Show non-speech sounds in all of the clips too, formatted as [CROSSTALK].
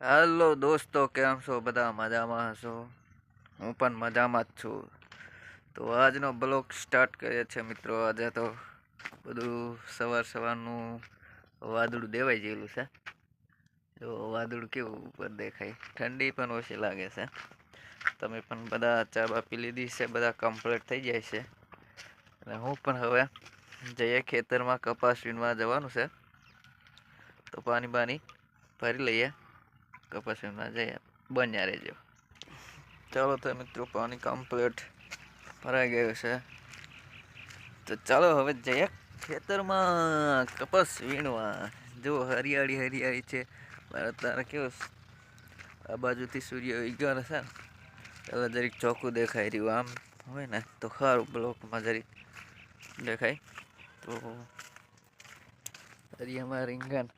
હાલો દોસ્તો, કેમ છો? બધા મજામાં હશો? હું પણ મજામાં જ છું. તો આજનો બ્લોગ સ્ટાર્ટ કરીએ છીએ મિત્રો. આજે તો બધું સવાર સવારનું વાદળું દેવાઈ ગયેલું છે. જો વાદળું કેવું ઉપર દેખાય. ઠંડી પણ ઓછી લાગે છે. તમે પણ બધા ચા બા પી લીધી છે, બધા કમ્પ્લીટ થઈ જાય છે. અને હું પણ હવે જઈએ ખેતરમાં કપાસ વીણવા જવાનું છે. તો પાણી બાની ભરી લઈએ. કપાસમાં જઈએ. બન્યા રહેજો. ચાલો તો મિત્રો, પાણી કમ્પ્લીટ ભરાઈ ગયું છે. તો ચાલો હવે જઈએ ખેતરમાં કપાસ વીણવા. જો હરિયાળી હરિયાળી છે. મારે તારે કેવું આ બાજુથી સૂર્ય ઉગ્યો છે એટલે જરીક ચોખ્ખું દેખાઈ રહ્યું. આમ હોય ને, તો સારું બ્લોકમાં જરીક દેખાય. તો હરિયામાં રીંગણ.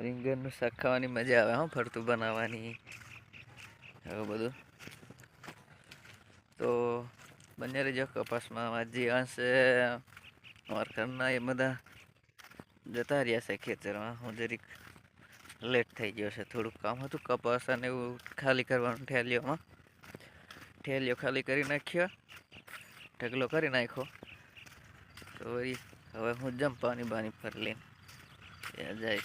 રીંગણનું શાક ખાવાની મજા આવે, હા, ફરતું બનાવવાની. એવું બધું. તો બંને રહેજો કપાસમાં. જે અંશ અમારા ઘરના એ બધા જતા રહ્યા છે ખેતરમાં. હું જરીક લેટ થઈ ગયો છે. થોડુંક કામ હતું કપાસ અને એવું ખાલી કરવાનું ઠેલીઓમાં. ઠેલીઓ ખાલી કરી નાખ્યો. ઢગલો કરી નાખ્યો. તો વળી હવે હું જમ બાની ફરી લઈને જાય.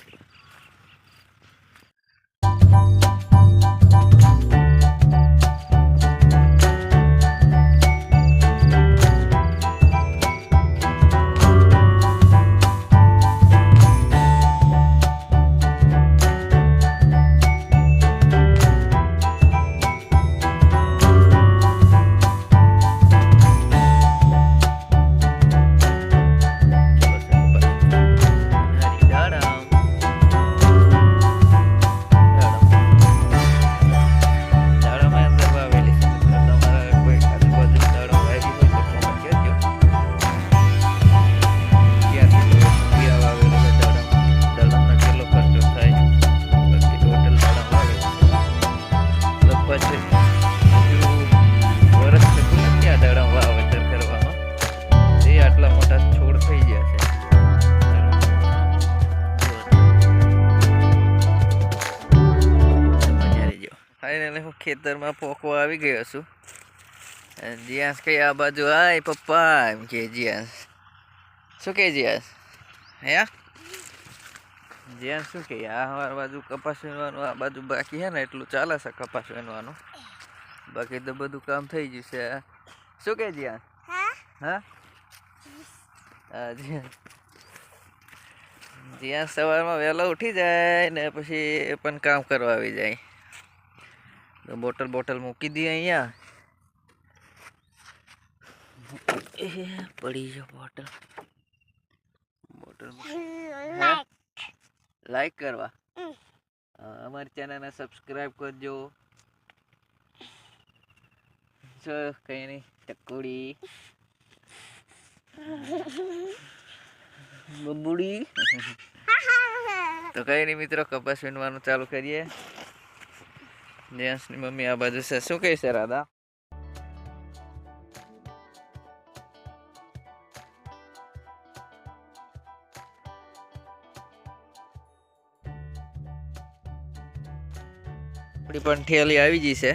ફાઇનલી હું ખેતરમાં પોકો આવી ગયો છું. જીયાસ કઈ આ બાજુ આય પપ્પા એમ કે જીયાસ. શું કે જીયાસ? હે? જીયાસ શું કે? આ હવાર બાજુ કપાસ વીણવાનું આ બાજુ બાકી હે ને એટલું ચાલે છે કપાસ વીણવાનું. બાકી તો બધું કામ થઈ ગયું છે. શું કે જીયાસ? હા? હા? જીયાસ. જ્યાં સવારમાં વહેલો ઉઠી જાય ને પછી એ પણ કામ કરવા આવી જાય. બોટલ બોટલ મૂકી દઈએ અહીંયા. એ પડી ગયો બોટલ. બોટલ લાઈક કરવા. અમારી ચેનલને સબસ્ક્રાઈબ કરજો. જો કઈ નહીં ટકોડી બબુડી. [LAUGHS] તો કઈ નહીં મિત્રો કપાસ વીણવાનું ચાલુ કરીએ. જેન્ટ્સની મમ્મી આ બાજુ છે શું કહે છે રાધા આપણી પણ ઠેલી આવી ગઈ છે.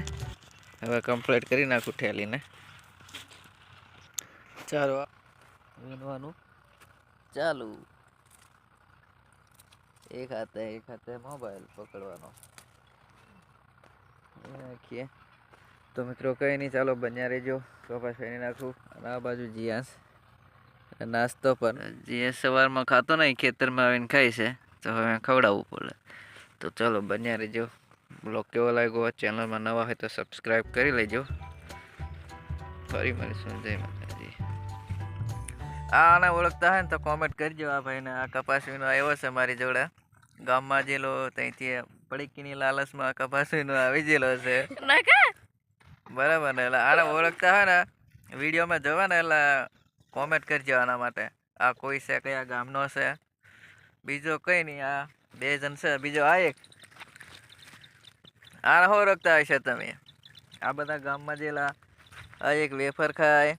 હવે કમ્પ્લીટ કરી નાખું ઠેલીને ચાલો વીણવાનું ચાલુ. એક હાથે એક હાથે મોબાઈલ પકડવાનો. રાખીએ. તો મિત્રો કંઈ નહીં, ચાલો બન્યા રહેજો. કપાસ ફેરી નાખું? અને આ બાજુ જીયાસ. નાસ્તો પણ જીયાસ સવારમાં ખાતો નહીં, ખેતરમાં આવીને ખાય છે. તો હવે ખવડાવવું પડે. તો ચાલો બન્યા રહેજો. બ્લોગ કેવો લાગ્યો? ચેનલમાં નવા હોય તો સબસ્ક્રાઈબ કરી લેજો. ફરી મળીશું. જય માતાજી. આને ઓળખતા હોય ને તો કોમેન્ટ કરજો આ ભાઈને. આ કપાસવીનો આવ્યો છે મારી જોડે. ગામમાં જેલો ત્યાંથી પડીકીની લાલચમાં કપાસવીનો આવી ગયેલો છે. બરાબર ને એટલે આને ઓળખતા હોય ને વિડીયોમાં જોવા ને એટલે કોમેન્ટ કરજો આના માટે. આ કોઈ છે કયા ગામનો છે? બીજો કંઈ નહીં આ બે જણ છે બીજો આ એક. આને ઓળખતા હશે તમે? આ બધા ગામમાં જેલા આ એક વેફર ખાય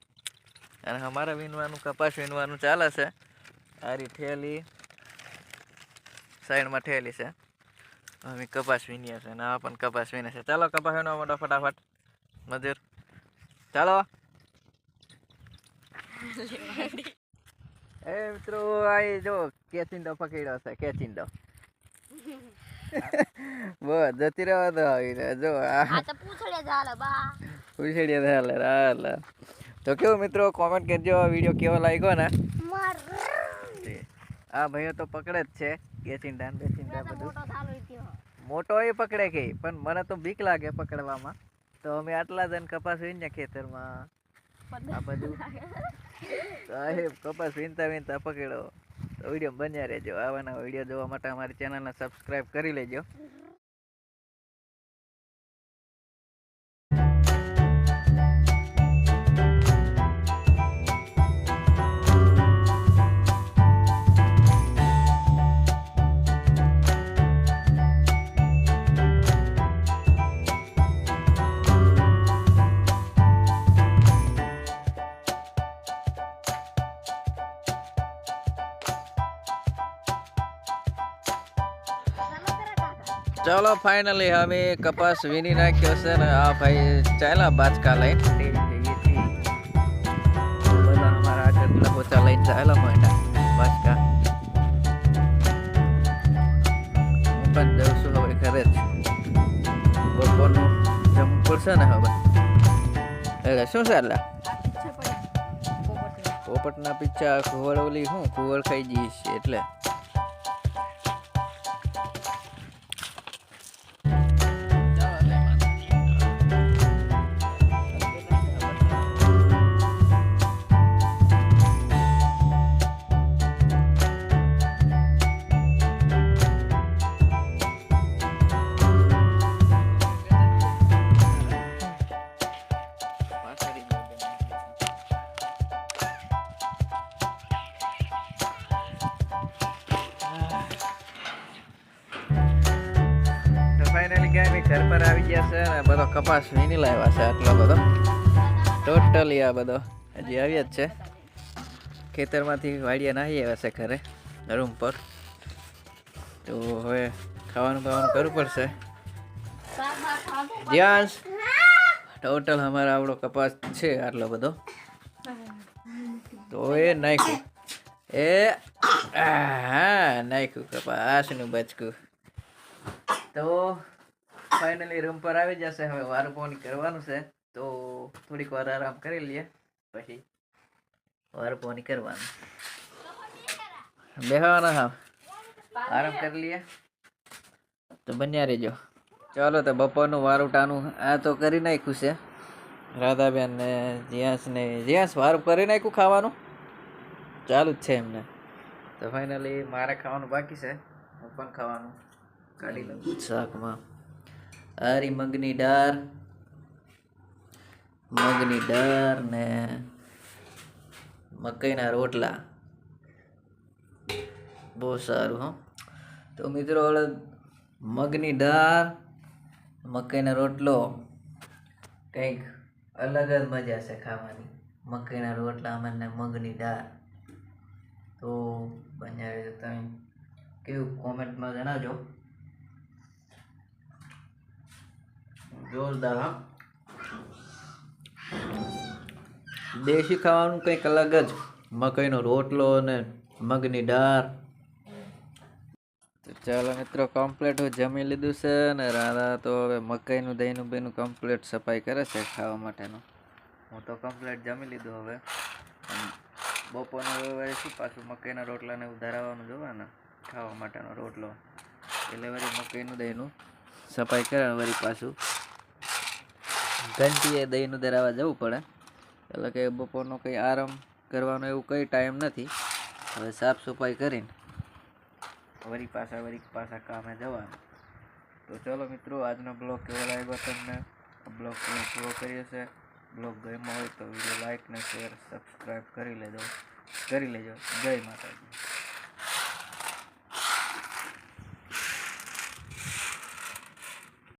અને અમારે વીણવાનું કપાસ વીણવાનું ચાલે છે. આ રી ઠેલી સાઈડમાં ઠેલી છે. અમે કપાસ વીણીએ છે ને આ પણ કપાસ વીણે છે ચાલો કપાસ વીણવા મોટો ફટાફટ મજૂર ચાલો એ મિત્રો આ જો કેચિંડો પકડ્યો છે કેચિંડો જતી રહેવા દો આવીને જો આ તો પૂછડે બા ઉછેડીએ હાલે હાલે તો કેવું મિત્રો કોમેન્ટ કરજો વીડિયો કેવો લાગ્યો ને આ ભાઈઓ તો પકડે જ છે કેચિંડા ને બેચિંડા બધું. મોટો એ પકડે કે પણ મને તો બીક લાગે પકડવામાં. તો અમે આટલા જણ કપાસ વીણ્યા ખેતરમાં. આ બધું. સાહેબ કપાસ વીણતા વીણતા પકડો તો વીડિયો બન્યા રહેજો. આવાના વીડિયો જોવા માટે અમારી ચેનલને સબસ્ક્રાઈબ કરી લેજો. ચાલો ફાઇનલી અમે કપાસ વીણી નાખ્યો છે ને આ ભાઈ ચાલ્યા બાચકા છીએ બધા લઈને ચાલ્યા માંડ્યા બાચકા હું પણ ઘરે જ. બપોરનું ને હવે. એટલે શું છે પોપટના પીછા કુવળ ઓલી શું? કુવળ ખાઈ જઈશ એટલે. કપાસ વીણી લાવ્યા છે આટલો બધો. ટોટલી આ બધો. હજી આવ્યા જ છે. ખેતરમાંથી વાડિયા નાહી આવ્યા છે ઘરે, રૂમ પર. તો હવે ખાવાનું બાવાનું કરવું પડશે. જ્યાં ટોટલ અમારો આવડો કપાસ છે આટલો બધો. તો એ નાખ્યું. એ હા, નાખ્યું કપાસનું બચકું. તો ફાઇનલી રૂમ પર આવી જશે. હવે વારું પાણી કરવાનું છે. તો થોડીક વાર આરામ કરી લઈએ. પછી વારું પાણી કરવાનું. બેહવાના હા. આરામ કરી લઈએ. તો બન્યા રહેજો. ચાલો તો બપોરનું વારું ટાણું આ તો કરી નાખ્યું છે. રાધાબેન ને જીયાસ ને જીયાસ વારું કરી નાખ્યું ખાવાનું? ચાલુ જ છે એમને. તો ફાઇનલી મારે ખાવાનું બાકી છે. હું પણ ખાવાનું કાઢી લઉં. શાકમાં. આરી મગની દાળ મગની દાળ ને મકાઈના રોટલા. બહુ સારું, હો. તો મિત્રો મગની દાળ મકાઈનો રોટલો. કંઈક અલગ જ મજા છે ખાવાની. મકાઈના રોટલા અને મગની દાળ તો બનાવી તમે. કેવું કોમેન્ટમાં જણાવજો. જોરદાર, હા. દેશી ખાવાનું કંઈક અલગ જ. મકાઈનો રોટલો અને મગની દાળ ચાલો મિત્રો કમ્પ્લીટ જમી લીધું છે ને રાધા તો હવે મકાઈનું, દહીંનું, બેનું કમ્પ્લીટ સફાઈ કરે છે ખાવા માટેનું. હું તો કમ્પ્લીટ જમી લીધું હવે. અને બપોરનું હવે શું પાછું મકાઈના રોટલાને ઉધારાવાનું જોવાને? ખાવા માટેનો રોટલો. એટલે વળી મકાઈનું, દહીંનું સફાઈ કરે વળી પાછું. ઘંટીએ દહીંનું ધરાવવા જવું પડે. એટલે કે બપોરનો કંઈ આરામ કરવાનો એવું કંઈ ટાઈમ નથી. હવે સાફ સફાઈ કરીને વળી પાછા વળી પાછા કામે જવાનું. તો ચલો મિત્રો, આજનો બ્લોગ કેવો લાગ્યો તમને? બ્લોગ પૂરો કરીએ છે. બ્લોગ ગમ્યો હોય તો વીડિયો લાઇક ને શેર, સબસ્ક્રાઈબ કરી લેજો. કરી લેજો. જય માતાજી.